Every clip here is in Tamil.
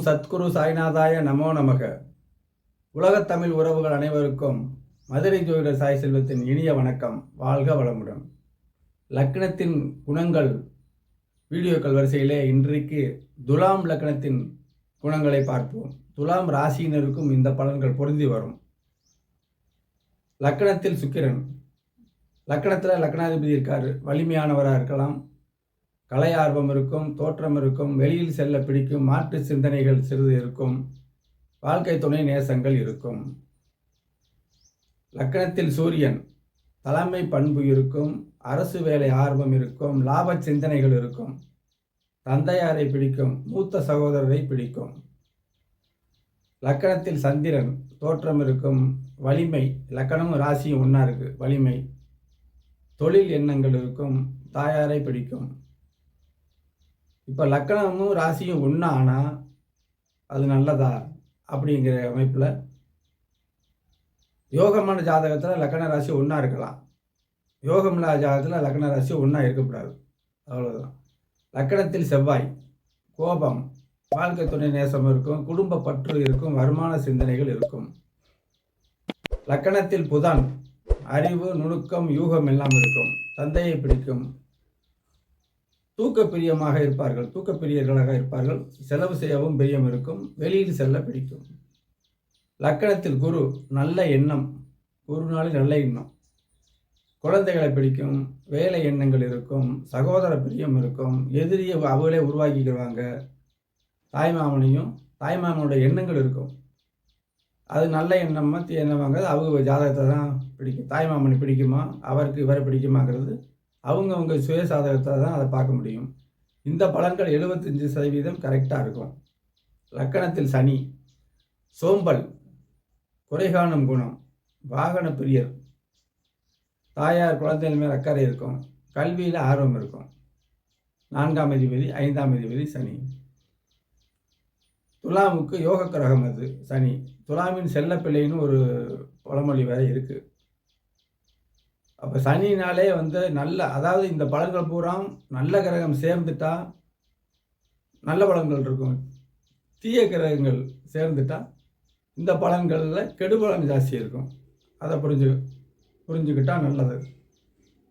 சத்குரு சாய்நாதாய நமோ நமக. உலகத்தமிழ் உறவுகள் அனைவருக்கும் மதுரை ஜோதிடர் சாய் செல்வத்தின் இனிய வணக்கம். வாழ்க வளமுடன். லக்னத்தின் குணங்கள் வீடியோக்கள் வரிசையிலே இன்றைக்கு துலாம் லக்னத்தின் குணங்களை பார்ப்போம். துலாம் ராசியினருக்கும் இந்த பலன்கள் பொருந்தி வரும். லக்னத்தில் சுக்கிரன். லக்னத்தில் லக்னாதிபதி இருக்கார். வலிமையானவராக இருக்கலாம். கலை ஆர்வம் இருக்கும் தோற்றம் இருக்கும் வெளியில் செல்ல பிடிக்கும் மாற்று சிந்தனைகள் சிறிது இருக்கும் வாழ்க்கை துணை நேசங்கள் இருக்கும். லக்கணத்தில் சூரியன் தலைமை பண்பு இருக்கும் அரசு வேலை ஆர்வம் இருக்கும் லாப சிந்தனைகள் இருக்கும் தந்தையாரை பிடிக்கும் மூத்த சகோதரரை பிடிக்கும். லக்கணத்தில் சந்திரன் தோற்றம் இருக்கும் வலிமை லக்கணமும் ராசியும் ஒன்றா இருக்குது வலிமை. தொழில் எண்ணங்கள் இருக்கும் தாயாரை பிடிக்கும். இப்போ லக்கணமும் ராசியும் ஒன்றா ஆனால் அது நல்லதா அப்படிங்கிற அமைப்பில் யோகமான ஜாதகத்தில் லக்கண ராசி ஒன்றா இருக்கலாம். யோகம் இல்லாத ஜாதகத்தில் லக்கண ராசி ஒன்றா இருக்கக்கூடாது. அவ்வளோதான் லக்கணத்தில் செவ்வாய் கோபம் வாழ்க்கை துணை நேசம் இருக்கும் குடும்ப பற்று இருக்கும் வருமான சிந்தனைகள் இருக்கும். லக்கணத்தில் புதன் அறிவு நுணுக்கம் யூகம் எல்லாம் இருக்கும். தந்தையை பிடிக்கும் தூக்க பிரியமாக இருப்பார்கள். தூக்க பிரியர்களாக இருப்பார்கள். செலவு செய்யவும் பிரியம் இருக்கும். வெளியில் செல்ல பிடிக்கும். லக்கணத்தில் குரு நல்ல எண்ணம். குருனாலே நல்ல எண்ணம். குழந்தைகளை பிடிக்கும். வேலை எண்ணங்கள் இருக்கும். சகோதர பிரியம் இருக்கும். எதிரியை அவங்களே உருவாக்கிக்கிடுவாங்க தாய்மாமனையும் தாய்மாமனோட எண்ணங்கள் இருக்கும். அது நல்ல எண்ணம் தீ எண்ணமாங்கிறது அவங்க ஜாதகத்தை தான் பிடிக்கும். தாய்மாமனை பிடிக்குமா? அவருக்கு இவரை பிடிக்குமாங்கிறது அவங்கவுங்க சுய சாதகத்தை தான் அதை பார்க்க முடியும். இந்த பலன்கள் எழுபத்தஞ்சு சதவீதம் கரெக்டாக இருக்கும். லக்கணத்தில் சனி சோம்பல் குறைகாணும் குணம் வாகன பிரியர் தாயார் குழந்தைகள் மேல் அக்கறை இருக்கும் கல்வியில் ஆர்வம் இருக்கும். நான்காம் அதிபதி ஐந்தாம் அதிபதி சனி. துலாமுக்கு யோக கிரகம் அது சனி. துலாமின் செல்லப்பிள்ளைன்னு ஒரு பழமொழி வேற இருக்குது அப்போ சனினாலே வந்து நல்ல அதாவது இந்த பலன்கள் பூரா நல்ல கிரகம் சேர்ந்துட்டா நல்ல பலன்கள் இருக்கும். தீய கிரகங்கள் சேர்ந்துட்டா இந்த பலன்களில் கெடுபலன் ஜாஸ்தி இருக்கும். அதை புரிஞ்சு புரிஞ்சுக்கிட்டால் நல்லது.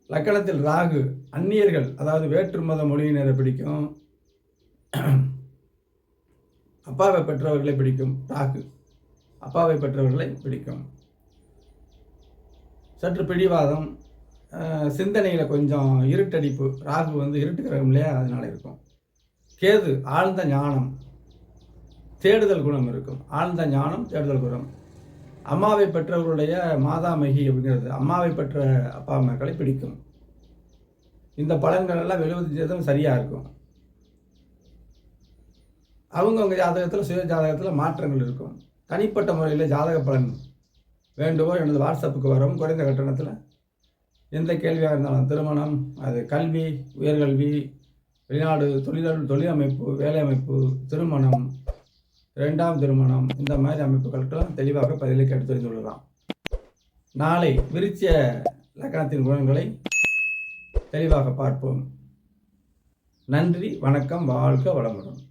லக்கணத்தில் ராகு அந்நியர்கள் அதாவது வேற்று மத மொழியினரை பிடிக்கும். அப்பாவை பெற்றவர்களை பிடிக்கும் ராகு. அப்பாவை பெற்றவர்களை பிடிக்கும். சற்று பிடிவாதம் சிந்தனையில் கொஞ்சம் இருட்டடிப்பு. ராகு வந்து இருட்டு கிரகம் இல்லையா? அதனால இருக்கும். கேது ஆழ்ந்த ஞானம். தேடுதல் குணம் இருக்கும். ஆழ்ந்த ஞானம் தேடுதல் குணம். அம்மாவை பெற்றவர்களுடைய மாதாமகி அப்படிங்கிறது அம்மாவை பெற்ற அப்பா அம்மாக்களை பிடிக்கும். இந்த பலன்கள் எல்லாம் எழுபது சதவீதம் சரியாக இருக்கும். அவங்கவுங்க ஜாதகத்தில் சுய ஜாதகத்தில் மாற்றங்கள் இருக்கும். தனிப்பட்ட முறையில் ஜாதக பலன் வேண்டுமோ எனது வாட்ஸ்அப்புக்கு வரும். குறைந்த கட்டணத்தில் எந்த கேள்வியாக இருந்தாலும் திருமணம் அது கல்வி உயர்கல்வி வெளிநாடு தொழிலாளர் தொழில் அமைப்பு வேலை அமைப்பு திருமணம் இரண்டாம் திருமணம் இந்த மாதிரி அமைப்புகளுக்கெல்லாம் தெளிவாக பதிலுக்கு எடுத்து தெரிந்து நாளை விருச்சிய லக்கணத்தின் குணங்களை தெளிவாக பார்ப்போம். நன்றி வணக்கம் வாழ்க வளமுடன்.